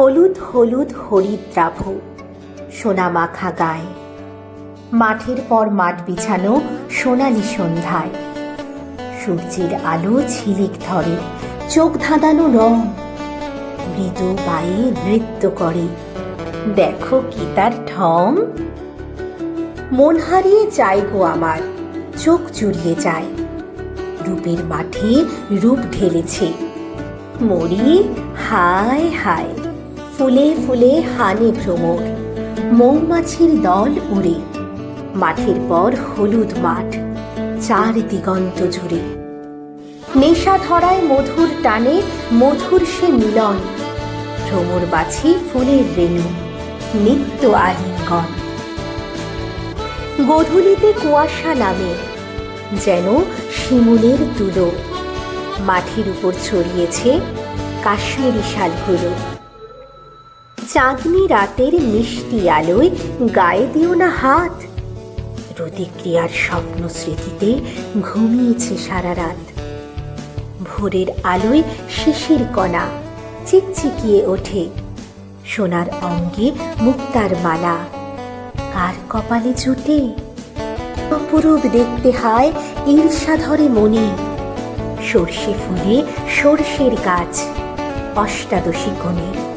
হলুদ হলুদ হরিদ্রাভ, সোনা মাখা গায়ে। মাঠের পর মাঠ বিছানো সোনালি সন্ধ্যায়। সূর্যের আলো ঝিলিক ধরে, চোখ ধাঁধানো রং। মৃদু পায়ে নৃত্য করে, দেখো কি তার ঢং? মন হারিয়ে যায় গো আমার, চোখ জুড়িয়ে যায়। রূপের মাঠে রূপ ঢেলেছে। মরি হায় হায়। ফুলে ফুলে হানে ভ্রমর মৌমাছির দল উড়ে। মাঠের পর হলুদ মাঠ, চার দিগন্ত জুড়ে নেশা ধরায় মধুর টানে মধুর সে মিলন। ভ্রমর বাছি ফুলের রেণু, নিত্য আলিঙ্গন। গধূলিতে কুয়াশা নামে, যেন শিমুলের তুলো মাটির উপর ছড়িয়েছে কাশ্মীরি শালগুলো। চাঁদনি রাতের মিষ্টি আলোয় গায়ে দিও না হাত। প্রতিক্রিয়ার স্বপ্ন স্মৃতিতে ঘুমিয়েছে সারা রাত। ভোরের আলোয় শিশির কণা চিকচিকিয়ে ওঠে। সোনার অঙ্গে মুক্তার মালা। কার কপালে জুটে? অপরূপ দেখতে হায় ঈর্ষা ধরে মনে। সর্ষে ফুলে সর্ষের গাছ, অষ্টাদশী কোণে।